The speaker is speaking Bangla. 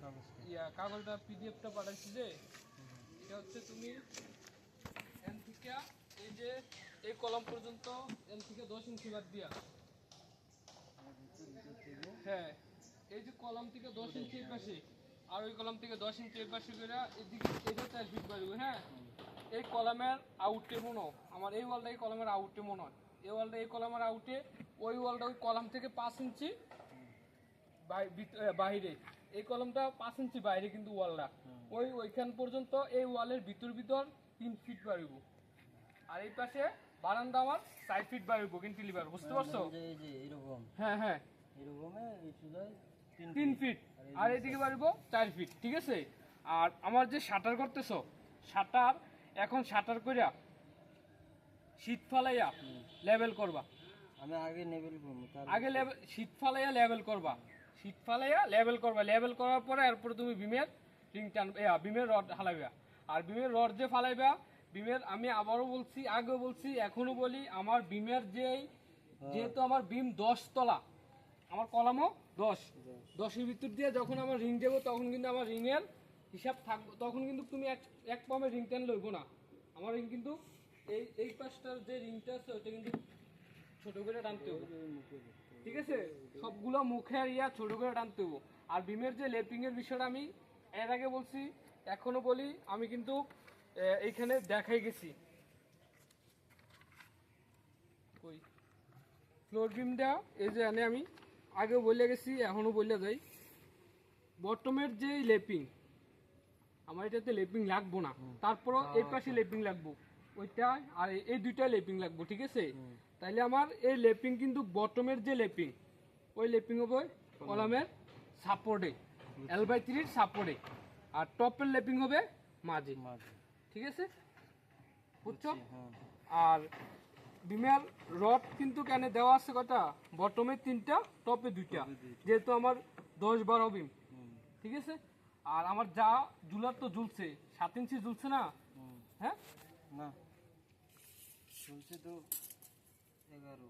ইয়া, কাগজটা পিডিএফটা পাঠাইছি যে, এটা হচ্ছে তুমি এন থেকে, এই যে, এই কলম পর্যন্ত এন থেকে দশ ইঞ্চি বাদ দিয়া। হ্যাঁ এই যে কলম থেকে দশ ইঞ্চি এই পাশে, আর ওই কলম থেকে দশ ইঞ্চি এই পাশে করে এদিকে এটা চার ফিট বাড়বে হ্যাঁ? এই কলমের আউটে মনে আমার এই ওয়ালটা এই কলমের আউটে মনে এই ওয়ালটা এই কলমের আউটে ওই ওয়ালটা ওই কলম থেকে পাঁচ ইঞ্চি বাহিরে এই কলমটা পাঁচ ইঞ্চি বাইরে কিন্তু ওয়ালটা ওই ওইখান পর্যন্ত এই ওয়ালের ভিতর ভিতর তিন ফিট বাড়িব। আর এই পাশে বারান্দা আমার চার ফিট বাড়িব কিন্তু লিবার বুঝতে পারছ? যে এই যে এরকম। হ্যাঁ হ্যাঁ। এরকমে তিন ফিট। আর এদিকে বাড়িব চার ফিট ঠিক আছে? আর আমার যে শাটার করতেছো শাটার এখন শাটার কইরা শীত ফালাইয়া লেভেল করবা। আমি আগে নেবেল করব আগে লেভেল শীত ফালাইয়া লেভেল করবা। শীত ফালাইয়া লেভেল করবা। লেভেল করার পরে এরপরে তুমি বিমের রিং টান বিমের রড হালাইবা। আর বিমের রড যে ফালাইবা বিমের আমি আবারও বলছি আগেও বলছি এখনও বলি আমার বিমের যে যেহেতু আমার বিম দশ তলা আমার কলামও দশ। দশের ভিতর দিয়ে যখন আমার রিং দেবো তখন কিন্তু আমার রিংয়ের হিসাব থাকব তখন কিন্তু তুমি এক এক পামের রিং টান লইবো না। আমার রিং কিন্তু এই এই পাশটার যে রিংটা আছে ওইটা কিন্তু ছোট করে টানতে হবে। ঠিক আছে? সবগুলো মুখের ইয়া ছোট করে টানতে হব। আর বিমের যে লেপিং এর বিষয়টা আমি এর আগে বলছি এখনও বলি আমি কিন্তু এইখানে দেখাই গেছি। কই? ফ্লোর বিমটা এই যে এনে আমি আগে বলে গেছি এখনও বলে যাই। বটমের যে লেপিং আমার এটাতে লেপিং লাগবো না। তারপরও এই পাশে লেপিং লাগবো। ওইটা আর এই- দুইটা লেপিং লাগবো ঠিক আছে? তাইলে আমার এই লেপিং কিন্তু বটমের যে লেপিং ওই লেপিং হবে কলামের সাপোর্টে এল বাই থ্রির সাপোর্টে। আর টপের লেপিং হবে মাঝে ঠিক আছে? বুঝছ? হ্যাঁ। আর বিমের রড কিন্তু কেন দেওয়া আছে কটা বটমে তিনটা টপে দুইটা। যেহেতু আমার দশ বারো বিম ঠিক আছে? আর আমার যা ঝুলার তো ঝুলছে সাত ইঞ্চি ঝুলছে না? হ্যাঁ? না চলছে তো এগারো।